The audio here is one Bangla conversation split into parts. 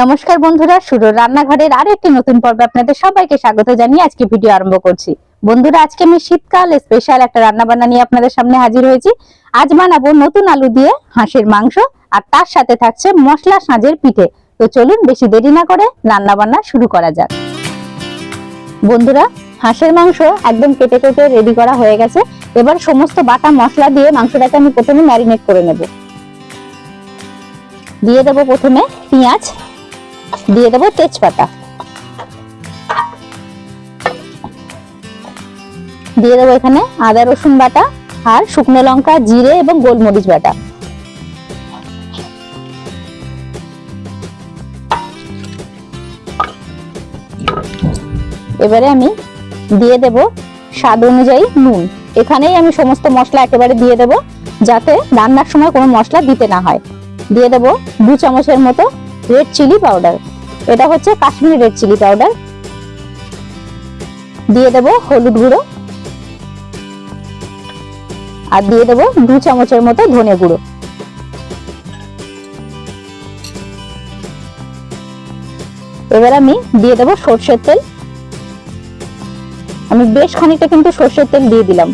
নমস্কার বন্ধুরা শুরু রান্নাঘরের আরও একটি নতুন পর্বে আপনাদের সবাইকে স্বাগত জানিয়ে আজকে ভিডিও আরম্ভ করছি। বন্ধুরা, আজকে আমি শীতকাল স্পেশাল একটা রান্না বান্না নিয়ে আপনাদের সামনে হাজির হয়েছি। আজ বানাবো নতুন আলু দিয়ে হাঁসের মাংস, আর তার সাথে থাকছে মশলা সাঁজের পিঠে। তো চলুন, বেশি দেরি না করে রান্না বান্না শুরু করা যাক। বন্ধুরা, হাঁসের মাংস একদম কেটে কেটে রেডি করা হয়ে গেছে। এবার সমস্ত বাটা মশলা দিয়ে মাংসটাকে আমি প্রথমে ম্যারিনেট করে নেব। দিয়ে দেবো প্রথমে পেঁয়াজ দিয়ে দেবো তেজপাতা। দিয়ে দেবো এখানে আদা, রসুন বাটা আর শুকনো লঙ্কা, জিরে এবং গোলমরিচ বাটা। এবারে আমি দিয়ে দেব স্বাদ অনুযায়ী নুন। এখানেই আমি সমস্ত মশলা একেবারে দিয়ে দেব, যাতে রান্নার সময় কোনো মশলা দিতে না হয়। দিয়ে দেব দু চামচের মতো রেড চিলি পাউডার এটা হচ্ছে কাশ্মীরি রেড চিলি পাউডার দিয়ে দেব হলুদ গুঁড়ো। আর দিয়ে দেব দু চামচের মতো ধনে গুঁড়ো। এবার আমি দিয়ে দেব সর্ষের তেল। আমি বেশ খানিকটা কিন্তু সর্ষের তেল দিয়ে দিলাম।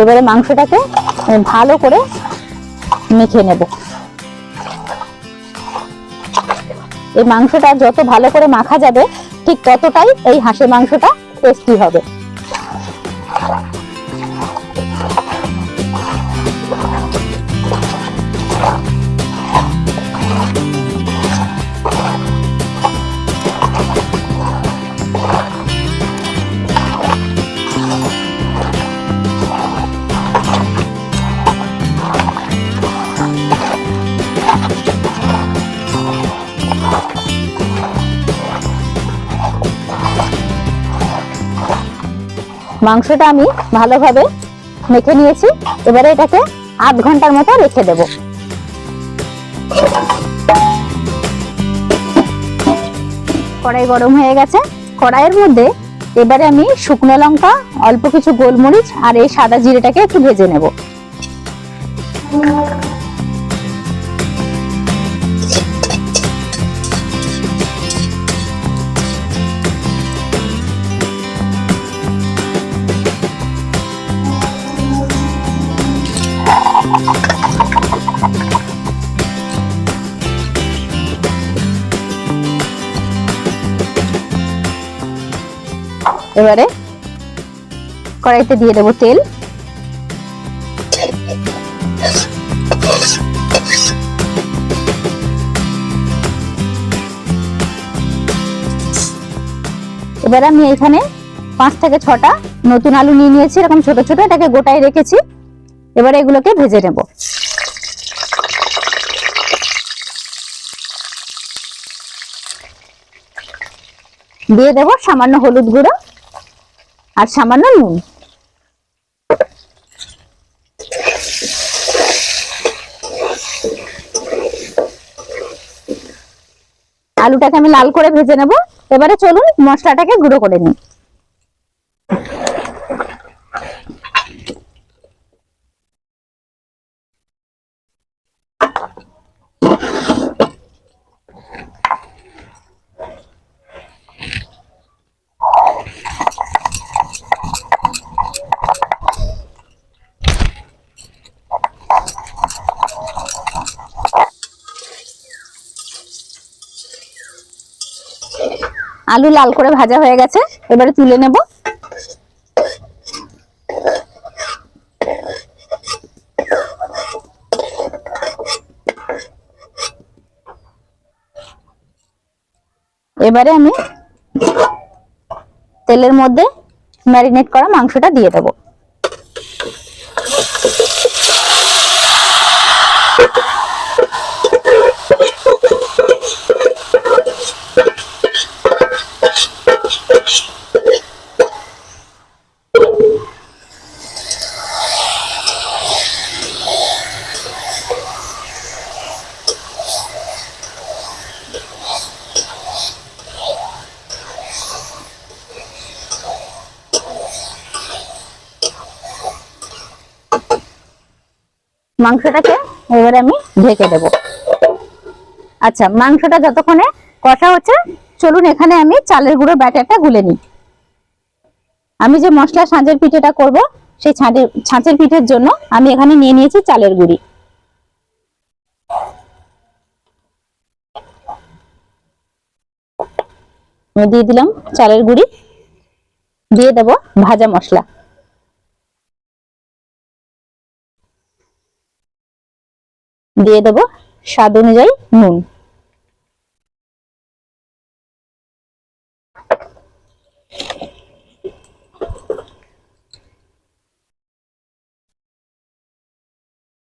এবারে মাংসটাকে ভালো করে মেখে নেব। এই মাংসটা যত ভালো করে মাখা যাবে ঠিক ততটাই এই হাঁসের মাংসটা টেস্টি হবে। মাংসটা আমি ভালোভাবে মেখে নিয়েছি। এবারে এটাকে আধ ঘণ্টার মতো রেখে দেব। কড়াই গরম হয়ে গেছে। কড়াইয়ের মধ্যে এবারে আমি শুকনো লঙ্কা, অল্প কিছু গোলমরিচ আর এই সাদা জিরেটাকে একটু ভেজে নেব। এবারে কড়াইতে দিয়ে দেবো তেল। এবার আমি এখানে পাঁচ থেকে ছটা নতুন আলু নিয়ে নিয়েছি, এরকম ছোট ছোট, এটাকে গোটায় রেখেছি। এবারে এগুলোকে ভেজে নেব। দিয়ে দেব সামান্য হলুদ গুঁড়ো। আর সামান্য নুন। আলুটাকে আমি লাল করে ভেজে নেব। এবারে চলুন মশলাটাকে গুঁড়ো করে নিই। আলু লাল করে ভাজা হয়ে গেছে, এবারে তুলে নেব। এবারে আমি তেলের মধ্যে ম্যারিনেট করা মাংসটা দিয়ে দেবো। মাংসটাকে এবারে আমি ঢেকে দেব। আচ্ছা মাংসটা যতক্ষণে কষা হচ্ছে, চলুন এখানে আমি চালের গুঁড়ো ব্যাটারটা গুলে নিই। আমি যে মশলা সাঁচের পিঠেটা করব, সেই ছাঁচের ছাঁচের পিঠের জন্য আমি এখানে নিয়ে নিয়েছি চালের গুঁড়ি। দিয়ে দিলাম চালের গুঁড়ি। দিয়ে দেব ভাজা মশলা। দিয়ে দেব স্বাদ অনুযায়ী নুন।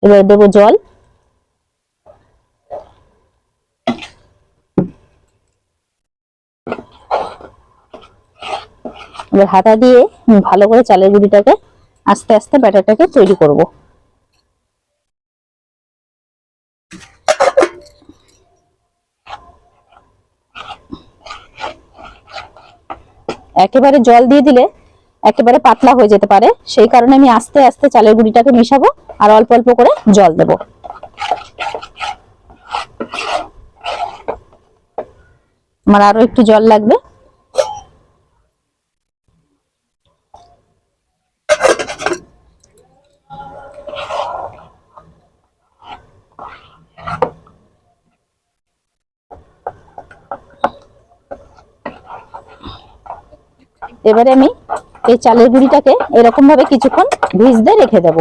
এবার দেবো জল। এবার হাতা দিয়ে ভালো করে চালের গুঁড়িটাকে আস্তে আস্তে ব্যাটারটাকে তৈরি করব। একেবারে জল দিয়ে দিলে একেবারে পাতলা হয়ে যেতে পারে। সেই কারণে আমি আস্তে আস্তে চালের গুঁড়িটাকে মিশাবো আর অল্প অল্প করে জল দেব। আমার আরও একটু জল লাগবে। এবারে আমি এই চালের গুঁড়িটাকে এরকম ভাবে কিছুক্ষণ ভিজতে রেখে দেব।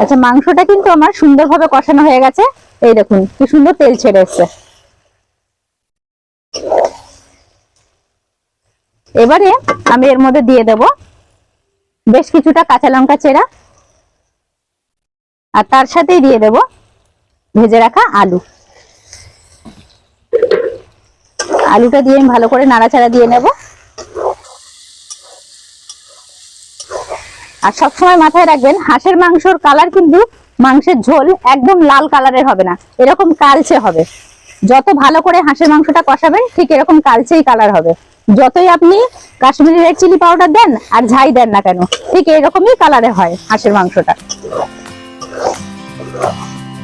আচ্ছা মাংসটা কিন্তু আমার সুন্দরভাবে কষানো হয়ে গেছে। এই দেখুন, কি সুন্দর তেল ছেড়ে এসছে। এবারে আমি এর মধ্যে দিয়ে দেব বেশ কিছুটা কাঁচা লঙ্কা চেরা। আর তার সাথেই দিয়ে দেব ভেজে রাখা আলু। আলুটা দিয়ে আমি ভালো করে নাড়াচাড়া দিয়ে নেব। আর সবসময় মাথায় রাখবেন, হাঁসের মাংসর কালার কিন্তু মাংসের ঝোল একদম লাল কালারের হবে না, এরকম কালচে হবে। যত ভালো করে হাঁসের মাংসটা কষাবেন, ঠিক এরকম কালচেই কালার হবে। যতই আপনি কাশ্মীরি রেড চিলি পাউডার দেন আর ঝাই দেন না কেন, ঠিক এরকমই কালারে হয় হাঁসের মাংসটা।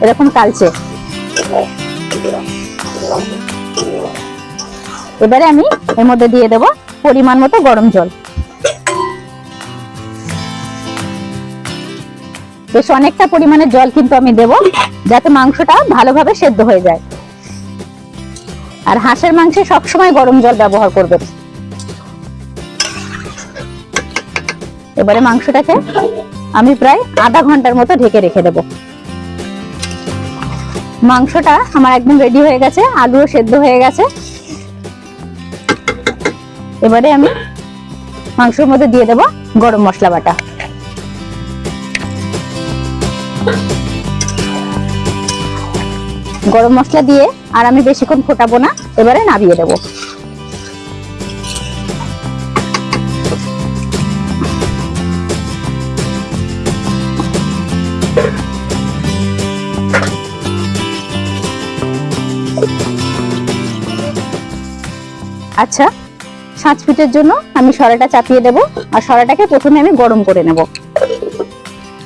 এরকম কালচে। এবারে আমি এর মধ্যে দিয়ে দেব পরিমাণ মতো গরম জল। বেশ অনেকটা পরিমাণে জল কিন্তু আমি দেব, যাতে মাংসটা ভালোভাবে সেদ্ধ হয়ে যায়। আর হাঁসের মাংসে সবসময় গরম জল ব্যবহার করবেন। এবারে মাংসটাকে আমি প্রায় আধা ঘণ্টার মতো ঢেকে রেখে দেব। মাংসটা আমার একদম রেডি হয়ে গেছে, আলুও সেদ্ধ হয়ে গেছে। এবারে আমি মাংসের মধ্যে দিয়ে দেব গরম মশলা বাটা। গরম মশলা দিয়ে আর আমি বেশিক্ষণ ফোটাবো না, এবারে নাবিয়ে দেবো। আচ্ছা সাঁচ পিঠের জন্য আমি সরাটা চাপিয়ে দেব, আর সরাটাকে প্রথমে আমি গরম করে নেব।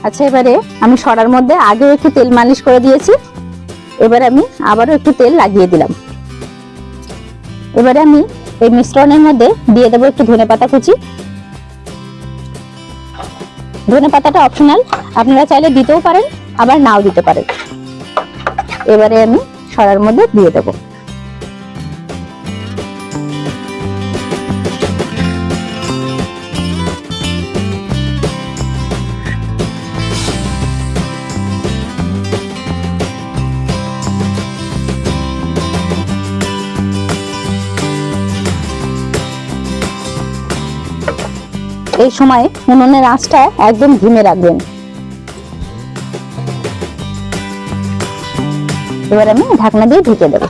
আচ্ছা এবারে আমি সরার মধ্যে আগেও একটু তেল মালিশ করে দিয়েছি, এবারে আমি আবারও একটু তেল লাগিয়ে দিলাম। এবারে আমি এই মিশ্রণের মধ্যে দিয়ে দেবো একটু ধনে পাতা কুচি। ধনে পাতাটা অপশনাল আপনারা চাইলে দিতেও পারেন, আবার নাও দিতে পারেন। এবারে আমি সরার মধ্যে দিয়ে দেবো। এই সময় উনুনের আঁচটা একদম ধিমে রাখবেন। এবার আমি ঢাকনা দিয়ে ঢেকে দেব।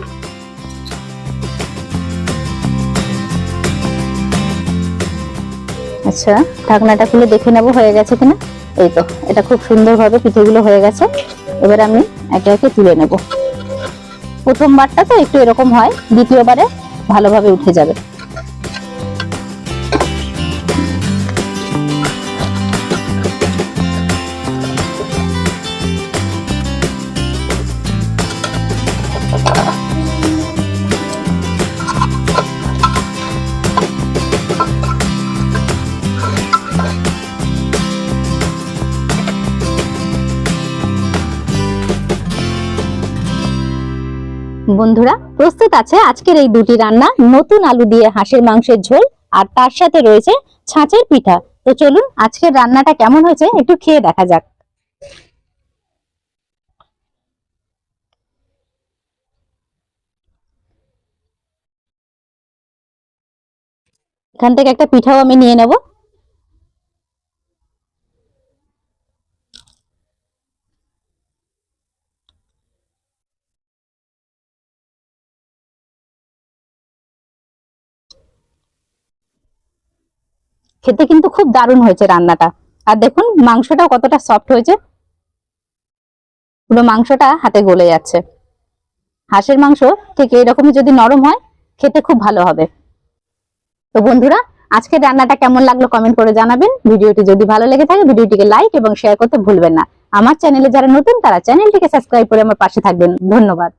আচ্ছা ঢাকনাটা খুলে দেখে নেব হয়ে গেছে কিনা। এই তো, এটা খুব সুন্দরভাবে পিঠেগুলো হয়ে গেছে। এবার আমি একে একে তুলে নেব। প্রথমবারটা তো একটু এরকম হয়, দ্বিতীয়বারে ভালোভাবে উঠে যাবে। বন্ধুরা, প্রস্তুত আছে আজকের এই দুটি রান্না, নতুন আলু দিয়ে হাঁসের মাংসের ঝোল, আর তার সাথে রয়েছে ছাঁচের পিঠা। তো চলুন, আজকের রান্নাটা কেমন হয়েছে একটু খেয়ে দেখা যাক। এখান থেকে একটা পিঠাও আমি নিয়ে নেব। খেতে কিন্তু খুব দারুণ হয়েছে রান্নাটা। আর দেখুন, মাংসটাও কতটা সফট হয়েছে। পুরো মাংসটা হাতে গলে যাচ্ছে। হাঁসের মাংস ঠিক এরকমই যদি নরম হয়, খেতে খুব ভালো হবে। তো বন্ধুরা, আজকের রান্নাটা কেমন লাগল কমেন্ট করে জানাবেন। ভিডিওটি যদি ভালো লেগে থাকে, ভিডিওটিকে লাইক এবং শেয়ার করতে ভুলবেন না। আমার চ্যানেলে যারা নতুন, তারা চ্যানেলটিকে সাবস্ক্রাইব করে আমার পাশে থাকবেন। ধন্যবাদ।